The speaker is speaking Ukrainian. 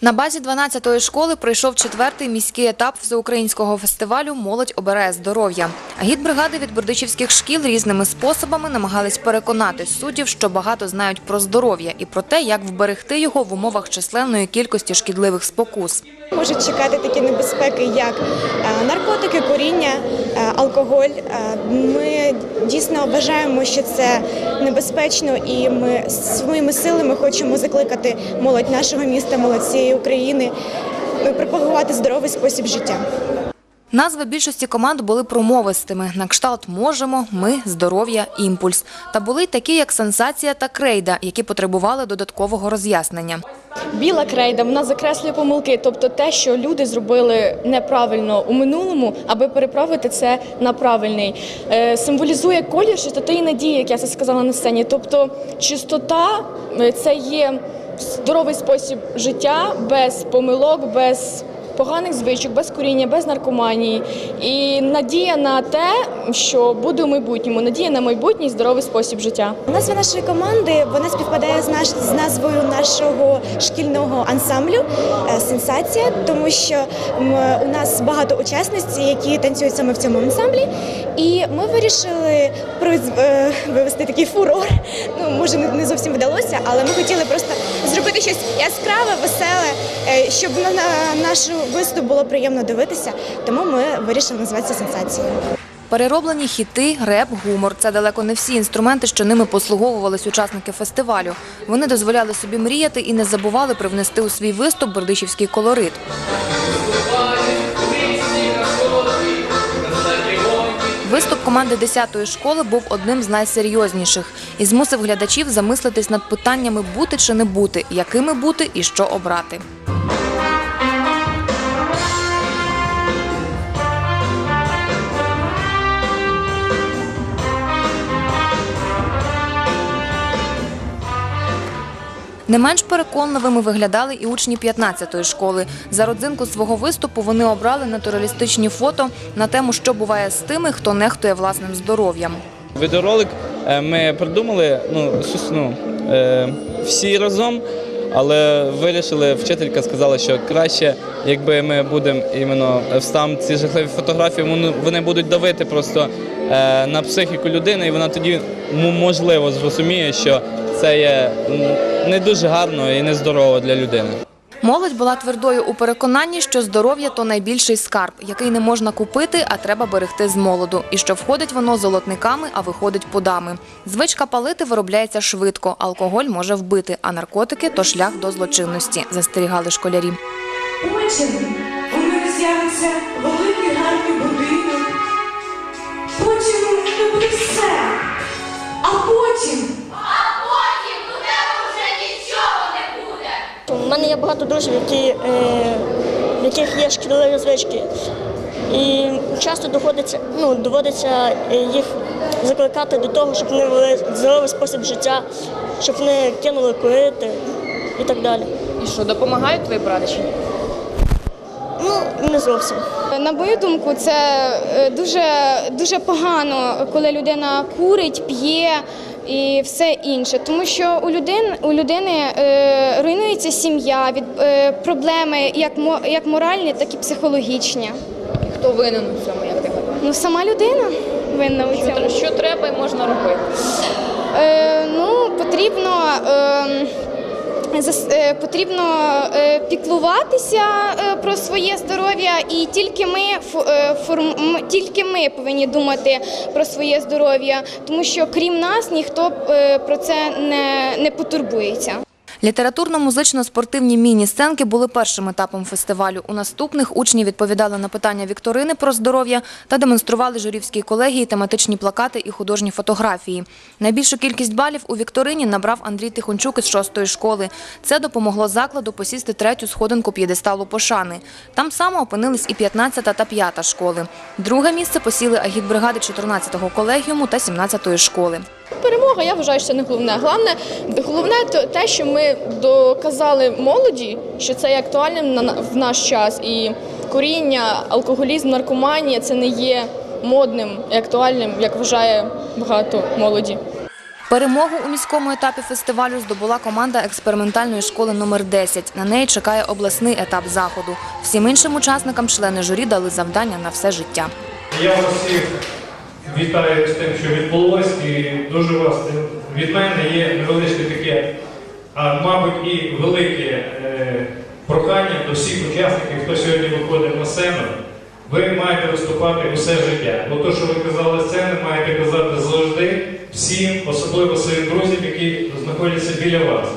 На базі 12-ї школи пройшов четвертий міський етап всеукраїнського фестивалю Молодь обирає здоров'я. Гідбригади від бердичівських шкіл різними способами намагались переконати суддів, що багато знають про здоров'я і про те, як вберегти його в умовах численної кількості шкідливих спокус. Можуть чекати такі небезпеки, як е, наркотики, куріння, е, алкоголь. Е, Ми дійсно вважаємо, що це небезпечно, і ми своїми силами хочемо закликати молодь нашого міста, молодь цієї України пропагувати здоровий спосіб життя. Назви більшості команд були промовистими. На кшталт «Можемо», «Ми», «Здоров'я», «Імпульс». Та були й такі, як «Сенсація» та «Крейда», які потребували додаткового роз'яснення. Біла крейда вона закреслює помилки, тобто те, що люди зробили неправильно у минулому, аби переправити це на правильний. Е, символізує колір чистоти і надії, як я це сказала на сцені. Тобто, чистота е, це є здоровий спосіб життя без помилок, без поганих звичок, без куріння, без наркоманії. І надія на те, що буде у майбутньому, надія на майбутній здоровий спосіб життя. Назва нашої команди вона співпадає з, наш, з назвою нашого шкільного ансамблю е, Сенсація, тому що у нас багато учасниць, які танцюють саме в цьому ансамблі. І ми вирішили е, вивести такий фурор. Ну може не, зовсім вдалося, але ми хотіли просто зробити щось яскраве, веселе, е, щоб на, на наш виступ було приємно дивитися. Тому ми вирішили назватися сенсацією. Перероблені хіти, реп, гумор – це далеко не всі інструменти, що ними послуговувались учасники фестивалю. Вони дозволяли собі мріяти і не забували привнести у свій виступ бердичівський колорит. Виступ команди 10-ї школи був одним з найсерйозніших і змусив глядачів замислитись над питаннями бути чи не бути, якими бути і що обрати. Не менш переконливими виглядали і учні 15-ї школи. За родзинку свого виступу вони обрали натуралістичні фото на тему, що буває з тими, хто нехтує власним здоров'ям. Відеоролик е, ми придумали ну, ну, е, всі разом, але вирішили, вчителька сказала, що краще, якби ми будемо іменно встам ці жахливі фотографії, вони, будуть давити просто е, на психіку людини, і вона тоді можливо зрозуміє, що це є не дуже гарно і нездорово для людини. Молодь була твердою у переконанні, що здоров'я то найбільший скарб, який не можна купити, а треба берегти з молоду. І що входить воно золотниками, а виходить пудами. Звичка палити виробляється швидко, алкоголь може вбити, а наркотики то шлях до злочинності, застерігали школярі. Потім у мене з'явиться великий гарний будинок. Потім у мене буде все. А потім У мене є багато друзів, які, е, в яких є шкідливі звички. І часто доводиться, ну, доводиться їх закликати до того, щоб вони вели здоровий спосіб життя, щоб вони кинули курити і так далі. І що допомагають твої братичі? Ну, не зовсім. На мою думку, це е, дуже, дуже погано, коли людина курить, п'є і все інше. Тому що у людини, у людини е, руйнується сім'я від е, проблеми як, як моральні, так і психологічні. Хто винен у цьому, як ти гадаєш? Ну, сама людина винна у цьому. Що треба і можна робити? Е, ну, потрібно. Е, Потрібно е, піклуватися е, про своє здоров'я, і тільки ми е, тільки ми повинні думати про своє здоров'я, тому що крім нас ніхто е, про це не, не потурбується. Літературно-музично-спортивні міні-сценки були першим етапом фестивалю. У наступних учні відповідали на питання вікторини про здоров'я та демонстрували журівській колегії тематичні плакати і художні фотографії. Найбільшу кількість балів у вікторині набрав Андрій Тихончук із шостої школи. Це допомогло закладу посісти третю сходинку п'єдесталу пошани. Там само опинились і 15 та 5 школи. Друге місце посіли агітбригади 14-го колегіуму та 17-ї школи. Перемога, я вважаю, що це не головне. Головне, головне то те, що ми доказали молоді, що це є актуальним на в наш час. І куріння, алкоголізм, наркоманія це не є модним і актуальним, як вважає багато молоді. Перемогу у міському етапі фестивалю здобула команда експериментальної школи номер 10. На неї чекає обласний етап заходу. Всім іншим учасникам члени журі дали завдання на все життя. Я всіх вітаю з тим, що відбулось, і дуже вас від мене є невеличке таке, а мабуть, і велике е, прохання до всіх учасників, хто сьогодні виходить на сцену. Ви маєте виступати усе життя. Бо то, що ви казали сцени, маєте казати завжди всім, особливо своїм друзям, які знаходяться біля вас.